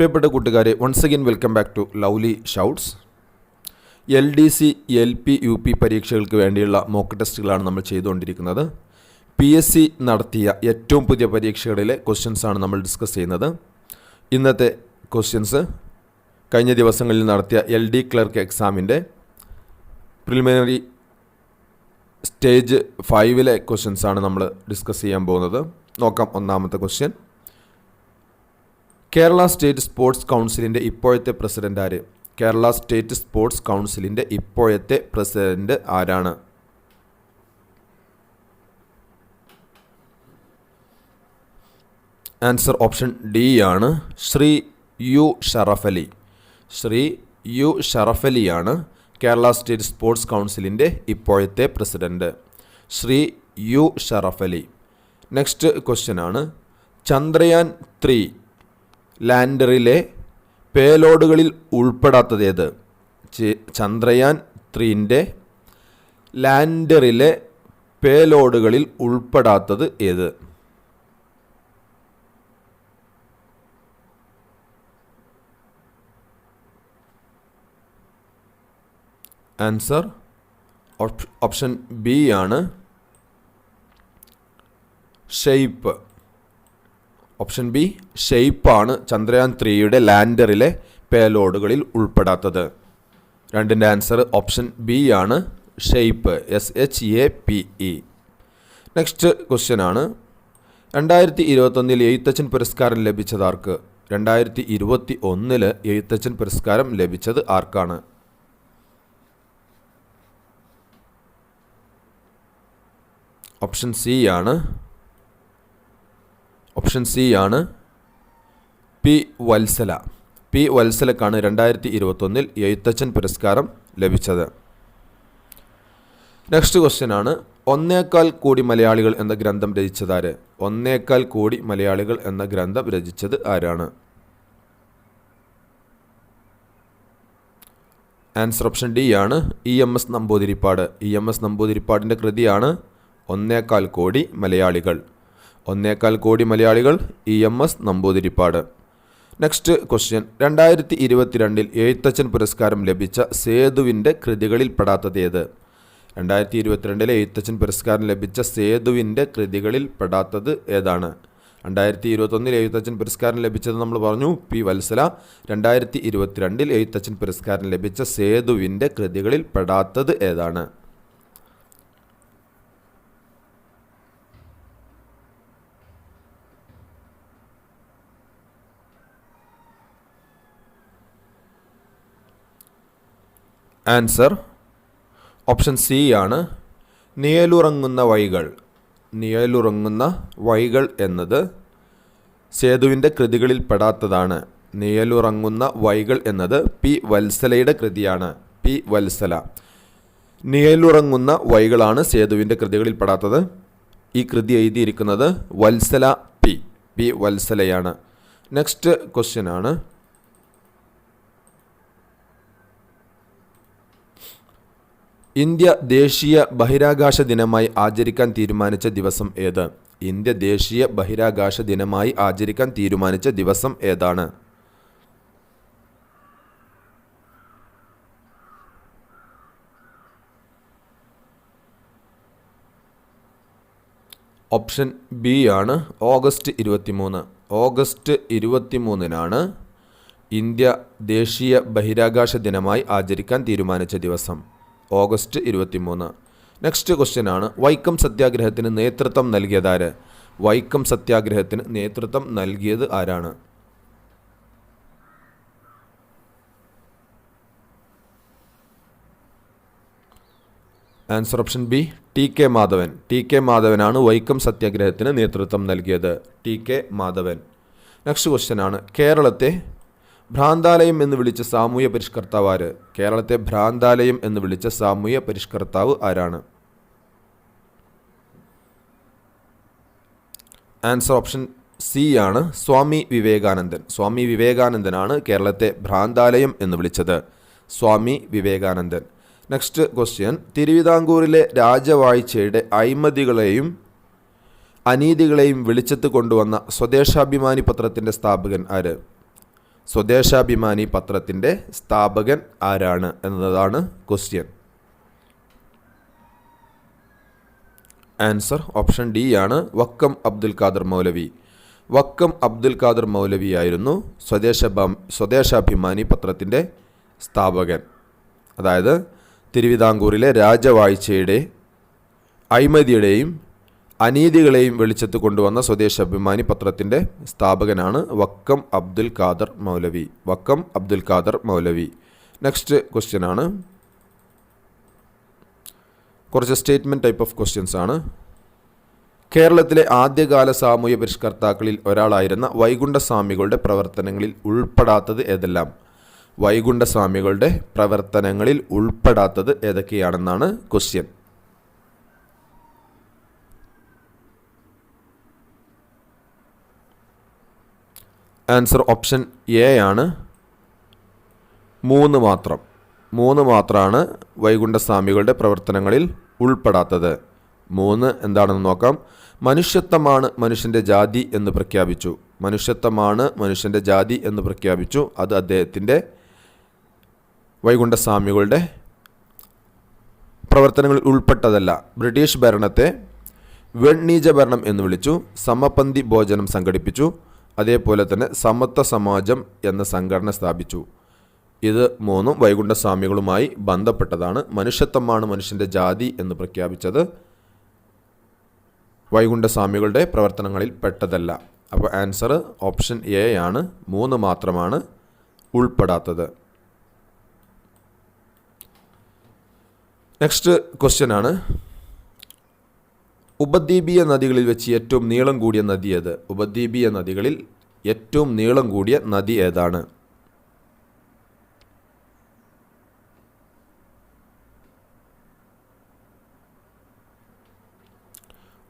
പ്രിയപ്പെട്ട കൂട്ടുകാരെ once again welcome back to lovely shouts L D C L P U P പരീക്ഷകൾക്ക് വേണ്ടിയുള്ള mock ടെസ്റ്റുകളാണ് നമ്മൾ ചെയ്തുകൊണ്ടിരിക്കുന്നത്. പി എസ് സി നടത്തിയ ഏറ്റവും പുതിയ പരീക്ഷകളിലെ ക്വസ്റ്റ്യൻസാണ് നമ്മൾ ഡിസ്കസ് ചെയ്യുന്നത്. ഇന്നത്തെ ക്വസ്റ്റ്യൻസ് കഴിഞ്ഞ ദിവസങ്ങളിൽ നടത്തിയ എൽ ഡി ക്ലർക്ക് എക്സാമിന്റെ പ്രിലിമിനറി സ്റ്റേജ് ഫൈവിലെ ക്വസ്റ്റ്യൻസാണ് നമ്മൾ ഡിസ്കസ് ചെയ്യാൻ പോകുന്നത്. നോക്കാം ഒന്നാമത്തെ ക്വസ്റ്റ്യൻ കേരള സ്റ്റേറ്റ് സ്പോർട്സ് കൗൺസിലിന്റെ ഇപ്പോഴത്തെ പ്രസിഡന്റ് ആര്? കേരള സ്റ്റേറ്റ് സ്പോർട്സ് കൗൺസിലിന്റെ ഇപ്പോഴത്തെ പ്രസിഡന്റ് ആരാണ്? ആൻസർ ഓപ്ഷൻ ഡി ആണ്. ശ്രീ യു ഷറഫലി ശ്രീ യു ഷറഫലിയാണ് കേരള സ്റ്റേറ്റ് സ്പോർട്സ് കൗൺസിലിന്റെ ഇപ്പോഴത്തെ president. Shri U Sharafali next question ആണ്. ചന്ദ്രയാൻ ത്രീ ലാൻഡറിലെ പേലോഡുകളിൽ ഉൾപ്പെടാത്തത് ഏത്? ചി- ചന്ദ്രയാൻ ത്രീന്റെ ലാൻഡറിലെ പേലോഡുകളിൽ ഉൾപ്പെടാത്തത് ഏത്? ആൻസർ ഓപ്ഷൻ ബി ആണ് ഷെയ്പ്പ്. ഓപ്ഷൻ ബി ഷെയ്പ്പാണ് ചന്ദ്രയാൻ ത്രീയുടെ ലാൻഡറിലെ പേലോഡുകളിൽ ഉൾപ്പെടാത്തത്. രണ്ടിന്റെ ആൻസർ ഓപ്ഷൻ ബി ആണ് shape S H A P E next question ആണ് രണ്ടായിരത്തി ഇരുപത്തൊന്നിൽ എഴുത്തച്ഛൻ പുരസ്കാരം ലഭിച്ചത് ആർക്ക്? രണ്ടായിരത്തി ഇരുപത്തി ഒന്നിൽ എഴുത്തച്ഛൻ പുരസ്കാരം ലഭിച്ചത് ആർക്കാണ്? ഓപ്ഷൻ സി ആണ് ഓപ്ഷൻ സി ആണ് പി വത്സല പി വത്സലക്കാണ് രണ്ടായിരത്തി ഇരുപത്തൊന്നിൽ എഴുത്തച്ഛൻ പുരസ്കാരം ലഭിച്ചത്. നെക്സ്റ്റ് ക്വസ്റ്റ്യൻ ആണ്. ഒന്നേക്കാൽ കോടി മലയാളികൾ എന്ന ഗ്രന്ഥം രചിച്ചതാര് ഒന്നേക്കാൽ കോടി മലയാളികൾ എന്ന ഗ്രന്ഥം രചിച്ചത് ആരാണ്? ആൻസർ ഓപ്ഷൻ ഡി ആണ് E M S Namboodiripad. E M S നമ്പൂതിരിപ്പാടിന്റെ കൃതിയാണ് ഒന്നേക്കാൽ കോടി മലയാളികൾ. ഒന്നേക്കാൽ കോടി മലയാളികൾ E M S Namboodiripad. Next question രണ്ടായിരത്തി ഇരുപത്തിരണ്ടിൽ എഴുത്തച്ഛൻ പുരസ്കാരം ലഭിച്ച സേതുവിന്റെ കൃതികളിൽ പെടാത്തത് ഏത്? രണ്ടായിരത്തി ഇരുപത്തിരണ്ടിലെ എഴുത്തച്ഛൻ പുരസ്കാരം ലഭിച്ച സേതുവിന്റെ കൃതികളിൽ പെടാത്തത് ഏതാണ്? രണ്ടായിരത്തി ഇരുപത്തൊന്നിൽ എഴുത്തച്ഛൻ പുരസ്കാരം ലഭിച്ചത് നമ്മൾ പറഞ്ഞു പി വത്സല. രണ്ടായിരത്തി ഇരുപത്തിരണ്ടിൽ എഴുത്തച്ഛൻ പുരസ്കാരം ലഭിച്ച സേതുവിന്റെ കൃതികളിൽ പെടാത്തത് ഏതാണ്? ആൻസർ ഓപ്ഷൻ സി ആണ് നിയലുറങ്ങുന്ന വഴികൾ. നിയലുറങ്ങുന്ന വഴികൾ എന്നത് സേതുവിന്റെ കൃതികളിൽ പെടാത്തതാണ്. നിയലുറങ്ങുന്ന വൈകൾ എന്നത് പി വത്സലയുടെ കൃതിയാണ്. പി വത്സല. നിയലുറങ്ങുന്ന വൈകളാണ് സേതുവിന്റെ കൃതികളിൽ പെടാത്തത്. ഈ കൃതി എഴുതിയിരിക്കുന്നത് വത്സല പി പി വത്സലയാണ്. നെക്സ്റ്റ് ക്വസ്റ്റ്യൻ ആണ്. ഇന്ത്യ ദേശീയ ബഹിരാകാശ ദിനമായി ആചരിക്കാൻ തീരുമാനിച്ച ദിവസം ഏത്? ഇന്ത്യ ദേശീയ ബഹിരാകാശ ദിനമായി ആചരിക്കാൻ തീരുമാനിച്ച ദിവസം ഏതാണ്? ഓപ്ഷൻ ബി ആണ് ഓഗസ്റ്റ് ഇരുപത്തിമൂന്ന്. ഓഗസ്റ്റ് ഇരുപത്തിമൂന്നിനാണ് ഇന്ത്യ ദേശീയ ബഹിരാകാശ ദിനമായി ആചരിക്കാൻ തീരുമാനിച്ച ദിവസം. ഓഗസ്റ്റ് ഇരുപത്തിമൂന്ന്. നെക്സ്റ്റ് ക്വസ്റ്റ്യൻ ആണ് വൈക്കം സത്യാഗ്രഹത്തിന് നേതൃത്വം നൽകിയതാര്? വൈക്കം സത്യാഗ്രഹത്തിന് നേതൃത്വം നൽകിയത് ആരാണ്? Answer option B T K Madhavan T K മാധവനാണ് Vaikom സത്യാഗ്രഹത്തിന് നേതൃത്വം നൽകിയത്. T K Madhavan next question ആണ് കേരളത്തെ ഭ്രാന്താലയം എന്ന് വിളിച്ച സാമൂഹ്യ പരിഷ്കർത്താവ് ആര്? കേരളത്തെ ഭ്രാന്താലയം എന്ന് വിളിച്ച സാമൂഹ്യ പരിഷ്കർത്താവ് ആരാണ്? ആൻസർ ഓപ്ഷൻ സി ആണ് സ്വാമി വിവേകാനന്ദൻ. സ്വാമി വിവേകാനന്ദനാണ് കേരളത്തെ ഭ്രാന്താലയം എന്ന് വിളിച്ചത്. സ്വാമി വിവേകാനന്ദൻ. നെക്സ്റ്റ് ക്വസ്റ്റ്യൻ തിരുവിതാംകൂറിലെ രാജവാഴ്ചയുടെ അഴിമതികളെയും അനീതികളെയും വെളിച്ചത്ത് കൊണ്ടുവന്ന സ്വദേശാഭിമാനി പത്രത്തിന്റെ സ്ഥാപകൻ ആര്? സ്വദേശാഭിമാനി പത്രത്തിന്റെ സ്ഥാപകൻ ആരാണ് എന്നതാണ് ക്വസ്റ്റ്യൻ ആൻസർ ഓപ്ഷൻ ഡി ആണ്. വക്കം അബ്ദുൽ ഖാദർ മൗലവി. വക്കം അബ്ദുൽ ഖാദർ മൗലവി ആയിരുന്നു സ്വദേശ സ്വദേശാഭിമാനി പത്രത്തിന്റെ സ്ഥാപകൻ. അതായത് തിരുവിതാംകൂറിലെ രാജവാഴ്ചയുടെ അഴിമതിയുടെയും അനീതികളെയും വെളിച്ചത്ത് കൊണ്ടുവന്ന സ്വദേശ അഭിമാനി പത്രത്തിന്റെ സ്ഥാപകനാണ് വക്കം അബ്ദുൽ ഖാദർ മൗലവി. വക്കം അബ്ദുൽ ഖാദർ മൗലവി. നെക്സ്റ്റ് ക്വസ്റ്റ്യൻ ആണ്. കുറച്ച് സ്റ്റേറ്റ്മെന്റ് ടൈപ്പ് ഓഫ് ക്വസ്റ്റ്യൻസ് ആണ്. കേരളത്തിലെ ആദ്യകാല സാമൂഹ്യ പരിഷ്കർത്താക്കളിൽ ഒരാളായിരുന്ന വൈകുണ്ഠസ്വാമികളുടെ പ്രവർത്തനങ്ങളിൽ ഉൾപ്പെടാത്തത് ഏതെല്ലാം? വൈകുണ്ഠസ്വാമികളുടെ പ്രവർത്തനങ്ങളിൽ ഉൾപ്പെടാത്തത് ഏതൊക്കെയാണെന്നാണ് ക്വസ്റ്റ്യൻ ആൻസർ ഓപ്ഷൻ എ ആണ്. മൂന്ന് മാത്രം. മൂന്ന് മാത്രമാണ് വൈകുണ്ഠസ്വാമികളുടെ പ്രവർത്തനങ്ങളിൽ ഉൾപ്പെടാത്തത്. മൂന്ന് എന്താണെന്ന് നോക്കാം. മനുഷ്യത്വമാണ് മനുഷ്യന്റെ ജാതി എന്ന് പ്രഖ്യാപിച്ചു. മനുഷ്യത്വമാണ് മനുഷ്യന്റെ ജാതി എന്ന് പ്രഖ്യാപിച്ചു. അത് അദ്ദേഹത്തിന്റെ വൈകുണ്ഠസ്വാമികളുടെ പ്രവർത്തനങ്ങളിൽ ഉൾപ്പെട്ടതല്ല. ബ്രിട്ടീഷ് ഭരണത്തെ വെണ്ണീജ ഭരണം എന്ന് വിളിച്ചു. സമപന്തി ഭോജനം സംഘടിപ്പിച്ചു. അതേപോലെ തന്നെ സമത്വ സമാജം എന്ന സംഘടന സ്ഥാപിച്ചു. ഇത് മൂന്നും വൈകുണ്ഠസ്വാമികളുമായി ബന്ധപ്പെട്ടതാണ്. മനുഷ്യത്വമാണ് മനുഷ്യന്റെ ജാതി എന്ന് പ്രഖ്യാപിച്ചത് വൈകുണ്ഠസ്വാമികളുടെ പ്രവർത്തനങ്ങളിൽ പെട്ടതല്ല. അപ്പോൾ ആൻസർ ഓപ്ഷൻ എ ആണ്. മൂന്ന് മാത്രമാണ് ഉൾപ്പെടാത്തത്. നെക്സ്റ്റ് ക്വസ്റ്റ്യൻ ആണ്. ഉപദ്വീപീയ നദികളിൽ വെച്ച് ഏറ്റവും നീളം കൂടിയ നദി ഏത്? ഉപദ്വീപീയ നദികളിൽ ഏറ്റവും നീളം കൂടിയ നദി ഏതാണ്?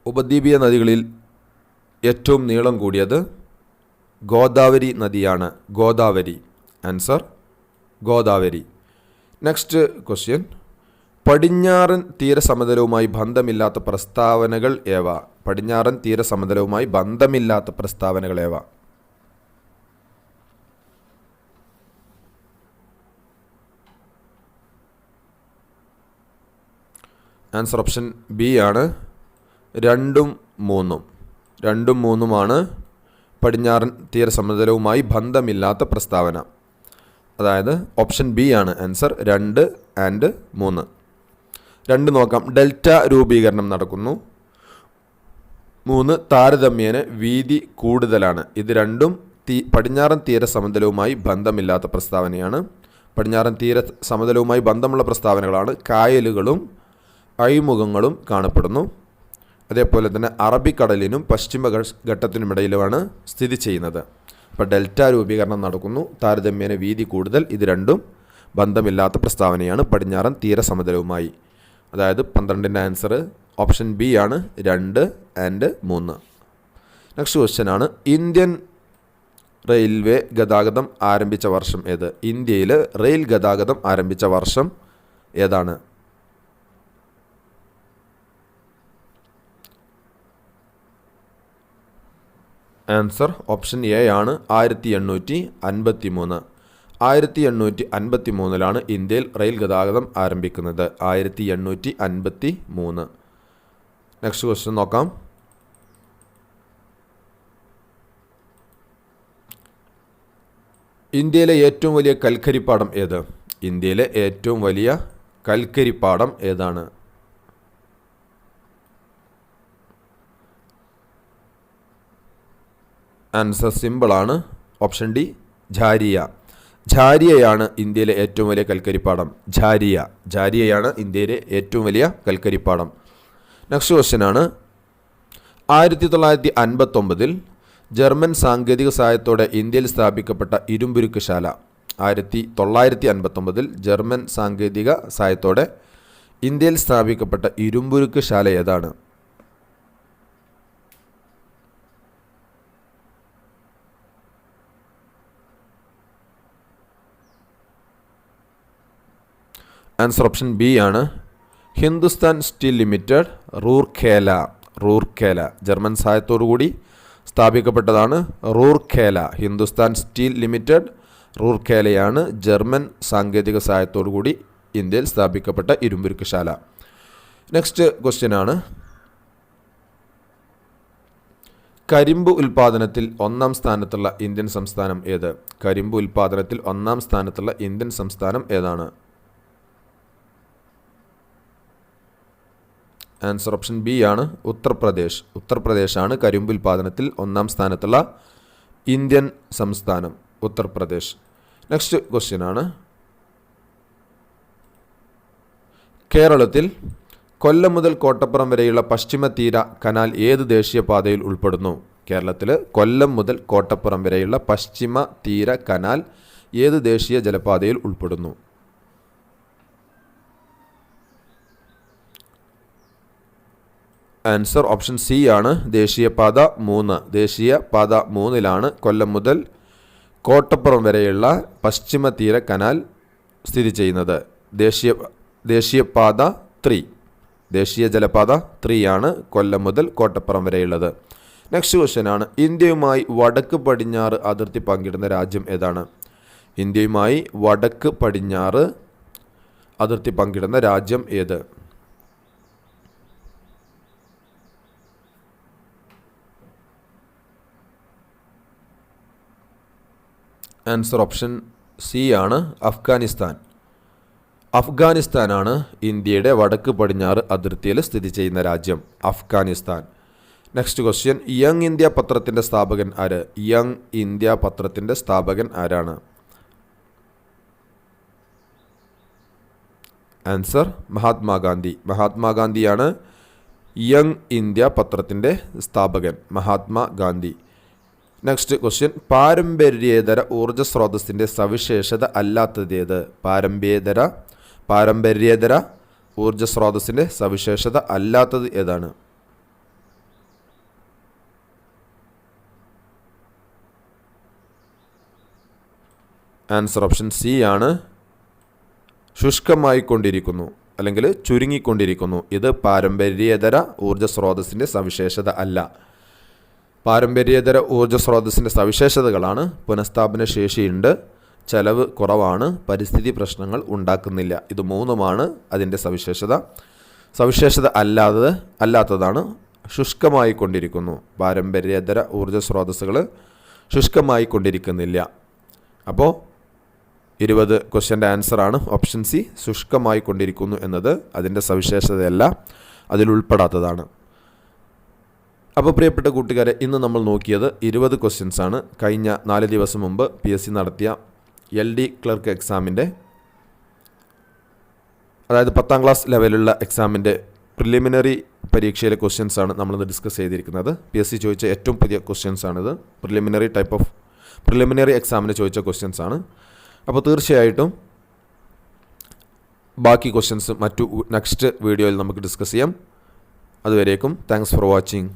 ഉപദ്വീപീയ നദികളിൽ ഏറ്റവും നീളം കൂടിയത് ഗോദാവരി നദിയാണ്. Godavari. Answer Godavari. Next question പടിഞ്ഞാറൻ തീരസമതലവുമായി ബന്ധമില്ലാത്ത പ്രസ്താവനകൾ ഏവ? പടിഞ്ഞാറൻ തീരസമതലവുമായി ബന്ധമില്ലാത്ത പ്രസ്താവനകൾ ഏവ? ആൻസർ ഓപ്ഷൻ ബി ആണ്. രണ്ടും മൂന്നും. രണ്ടും മൂന്നുമാണ് പടിഞ്ഞാറൻ തീരസമതലവുമായി ബന്ധമില്ലാത്ത പ്രസ്താവന. അതായത് ഓപ്ഷൻ ബി ആണ്. ആൻസർ രണ്ട് ആൻഡ് മൂന്ന്. രണ്ട് നോക്കാം. ഡെൽറ്റ രൂപീകരണം നടക്കുന്നു. മൂന്ന് താരതമ്യേന വീതി കൂടുതലാണ്. ഇത് രണ്ടും തീ പടിഞ്ഞാറൻ തീര സമതലവുമായി ബന്ധമില്ലാത്ത പ്രസ്താവനയാണ്. പടിഞ്ഞാറൻ തീര സമതലവുമായി ബന്ധമുള്ള പ്രസ്താവനകളാണ്. കായലുകളും അഴിമുഖങ്ങളും കാണപ്പെടുന്നു. അതേപോലെ തന്നെ അറബിക്കടലിനും പശ്ചിമ ഘട്ടത്തിനുമിടയിലുമാണ് സ്ഥിതി ചെയ്യുന്നത്. അപ്പോൾ ഡെൽറ്റ രൂപീകരണം നടക്കുന്നു. താരതമ്യേന വീതി കൂടുതൽ. ഇത് രണ്ടും ബന്ധമില്ലാത്ത പ്രസ്താവനയാണ്. പടിഞ്ഞാറൻ തീരസമുദ്രവുമായി അതായത് പന്ത്രണ്ടിന്റെ ആൻസർ ഓപ്ഷൻ ബി ആണ് രണ്ട് ആൻഡ് മൂന്ന്. നെക്സ്റ്റ് ക്വസ്റ്റ്യൻ ആണ് ഇന്ത്യൻ റെയിൽവേ ഗതാഗതം ആരംഭിച്ച വർഷം ഏത്? ഇന്ത്യയിൽ റെയിൽ ഗതാഗതം ആരംഭിച്ച വർഷം ഏതാണ്? ആൻസർ ഓപ്ഷൻ എ ആണ് ആയിരത്തി എണ്ണൂറ്റി അൻപത്തി മൂന്ന് ആയിരത്തി എണ്ണൂറ്റി അൻപത്തി മൂന്നിലാണ് ഇന്ത്യയിൽ റെയിൽ ഗതാഗതം ആരംഭിക്കുന്നത്. ആയിരത്തി എണ്ണൂറ്റി അൻപത്തി മൂന്ന് നെക്സ്റ്റ് ക്വസ്റ്റ്യൻ നോക്കാം. ഇന്ത്യയിലെ ഏറ്റവും വലിയ കൽക്കരിപ്പാടം ഏത്? ഇന്ത്യയിലെ ഏറ്റവും വലിയ കൽക്കരിപ്പാടം ഏതാണ്? ആൻസർ സിമ്പിളാണ് ഓപ്ഷൻ ഡി ഝാരിയ ഝാരിയയാണ് ഇന്ത്യയിലെ ഏറ്റവും വലിയ കൽക്കരിപ്പാടം. ഝാരിയ. ഝാരിയയാണ് ഇന്ത്യയിലെ ഏറ്റവും വലിയ കൽക്കരിപ്പാടം. നെക്സ്റ്റ് ക്വസ്റ്റ്യൻ ആണ്. ആയിരത്തി തൊള്ളായിരത്തി അൻപത്തൊമ്പതിൽ ജർമ്മൻ സാങ്കേതിക സഹായത്തോടെ ഇന്ത്യയിൽ സ്ഥാപിക്കപ്പെട്ട ഇരുമ്പുരുക്കുശാല. ആയിരത്തി തൊള്ളായിരത്തി അൻപത്തൊമ്പതിൽ ജർമ്മൻ സാങ്കേതിക സഹായത്തോടെ ഇന്ത്യയിൽ സ്ഥാപിക്കപ്പെട്ട ഇരുമ്പുരുക്കുശാല ഏതാണ്? ആൻസർ ഓപ്ഷൻ ബി ആണ്. Hindustan steel limited Rourkela Rourkela. German സഹായത്തോടു കൂടി സ്ഥാപിക്കപ്പെട്ടതാണ് റൂർഖേല. ഹിന്ദുസ്ഥാൻ സ്റ്റീൽ ലിമിറ്റഡ് റൂർഖേലയാണ് ജർമ്മൻ സാങ്കേതിക സഹായത്തോടുകൂടി ഇന്ത്യയിൽ സ്ഥാപിക്കപ്പെട്ട ഇരുമ്പുരുക്കശാല. നെക്സ്റ്റ് ക്വസ്റ്റ്യൻ ആണ്. കരിമ്പ് ഉൽപാദനത്തിൽ ഒന്നാം സ്ഥാനത്തുള്ള ഇന്ത്യൻ സംസ്ഥാനം ഏത്? കരിമ്പ് ഉൽപാദനത്തിൽ ഒന്നാം സ്ഥാനത്തുള്ള ഇന്ത്യൻ സംസ്ഥാനം ഏതാണ്? ആൻസർ ഓപ്ഷൻ ബി ആണ് ഉത്തർപ്രദേശ്. ഉത്തർപ്രദേശാണ് കരിമ്പ് ഉൽപ്പാദനത്തിൽ ഒന്നാം സ്ഥാനത്തുള്ള ഇന്ത്യൻ സംസ്ഥാനം ഉത്തർപ്രദേശ്. നെക്സ്റ്റ് ക്വസ്റ്റ്യൻ ആണ്. കേരളത്തിൽ കൊല്ലം മുതൽ കോട്ടപ്പുറം വരെയുള്ള പശ്ചിമ തീര കനാൽ ഏത് ദേശീയപാതയിൽ ഉൾപ്പെടുന്നു? കേരളത്തിൽ കൊല്ലം മുതൽ കോട്ടപ്പുറം വരെയുള്ള പശ്ചിമ തീര കനാൽ ഏത് ദേശീയ ജലപാതയിൽ ഉൾപ്പെടുന്നു? ആൻസർ ഓപ്ഷൻ സി ആണ്. ദേശീയപാത മൂന്ന്. ദേശീയപാത മൂന്നിലാണ് കൊല്ലം മുതൽ കോട്ടപ്പുറം വരെയുള്ള പശ്ചിമ തീര കനാൽ സ്ഥിതി ചെയ്യുന്നത്. ദേശീയ ദേശീയപാത ത്രീ. ദേശീയ ജലപാത ത്രീ ആണ് കൊല്ലം മുതൽ കോട്ടപ്പുറം വരെയുള്ളത്. നെക്സ്റ്റ് ക്വസ്റ്റ്യൻ ആണ്. ഇന്ത്യയുമായി വടക്ക് പടിഞ്ഞാറ് അതിർത്തി പങ്കിടുന്ന രാജ്യം ഏതാണ്? ഇന്ത്യയുമായി വടക്ക് പടിഞ്ഞാറ് അതിർത്തി പങ്കിടുന്ന രാജ്യം ഏത്? ആൻസർ ഓപ്ഷൻ സി ആണ് അഫ്ഗാനിസ്ഥാൻ. അഫ്ഗാനിസ്ഥാനാണ് ഇന്ത്യയുടെ വടക്ക് പടിഞ്ഞാറ് അതിർത്തിയിൽ സ്ഥിതി ചെയ്യുന്ന രാജ്യം Afghanistan. Next question young India പത്രത്തിന്റെ സ്ഥാപകൻ ആര്? യങ് ഇന്ത്യ പത്രത്തിന്റെ സ്ഥാപകൻ ആരാണ്? ആൻസർ മഹാത്മാഗാന്ധി മഹാത്മാഗാന്ധിയാണ് യങ് ഇന്ത്യ പത്രത്തിന്റെ സ്ഥാപകൻ. മഹാത്മാഗാന്ധി നെക്സ്റ്റ് ക്വസ്റ്റ്യൻ പാരമ്പര്യേതര ഊർജ സ്രോതസ്സിന്റെ സവിശേഷത അല്ലാത്തതേത്? പാരമ്പര്യേതര പാരമ്പര്യേതര ഊർജ സ്രോതസ്സിന്റെ സവിശേഷത അല്ലാത്തത് ഏതാണ്? ആൻസർ ഓപ്ഷൻ സി ആണ്. ശുഷ്കമായിക്കൊണ്ടിരിക്കുന്നു അല്ലെങ്കിൽ ചുരുങ്ങിക്കൊണ്ടിരിക്കുന്നു. ഇത് പാരമ്പര്യേതര ഊർജ സ്രോതസ്സിന്റെ സവിശേഷത അല്ല. പാരമ്പര്യേതര ഊർജ സ്രോതസ്സിന്റെ സവിശേഷതകളാണ് പുനഃസ്ഥാപന ശേഷിയുണ്ട് ചെലവ് കുറവാണ് പരിസ്ഥിതി പ്രശ്നങ്ങൾ ഉണ്ടാക്കുന്നില്ല. ഇത് മൂന്നുമാണ് അതിന്റെ സവിശേഷത. സവിശേഷത അല്ലാത്തത് അല്ലാത്തതാണ് ശുഷ്കമായി കൊണ്ടിരിക്കുന്നു. പാരമ്പര്യേതര ഊർജ സ്രോതസ്സുകൾ ശുഷ്കമായി കൊണ്ടിരിക്കുന്നില്ല. അപ്പോൾ ഇരുപത് ക്വസ്റ്റ്യന്റെ ആൻസറാണ് ഓപ്ഷൻ സി ശുഷ്കമായി കൊണ്ടിരിക്കുന്നു എന്നത് അതിന്റെ സവിശേഷതയല്ല അതിൽ ഉൾപ്പെടാത്തതാണ് അപ്പോൾ പ്രിയപ്പെട്ട കൂട്ടുകാരെ ഇന്ന് നമ്മൾ നോക്കിയത് ഇരുപത് ക്വസ്റ്റ്യൻസ് ആണ്. കഴിഞ്ഞ നാല് ദിവസം മുമ്പ് പി എസ് സി നടത്തിയ എൽ ഡി ക്ലർക്ക് എക്സാമിന്റെ അതായത് പത്താം ക്ലാസ് ലെവലുള്ള എക്സാമിന്റെ പ്രിലിമിനറി പരീക്ഷയിലെ ക്വസ്റ്റ്യൻസ് ആണ് നമ്മളിന്ന് ഡിസ്കസ് ചെയ്തിരിക്കുന്നത്. പി എസ് സി ചോദിച്ച ഏറ്റവും പുതിയ ക്വസ്റ്റ്യൻസ് ആണിത് പ്രിലിമിനറി ടൈപ്പ് ഓഫ് പ്രിലിമിനറി എക്സാമിന് ചോദിച്ച ക്വസ്റ്റ്യൻസ് ആണ്. അപ്പോൾ തീർച്ചയായിട്ടും ബാക്കി ക്വസ്റ്റ്യൻസ് മറ്റു നെക്സ്റ്റ് വീഡിയോയിൽ നമുക്ക് ഡിസ്കസ് ചെയ്യാം. അതുവരേക്കും താങ്ക്സ് ഫോർ വാച്ചിങ്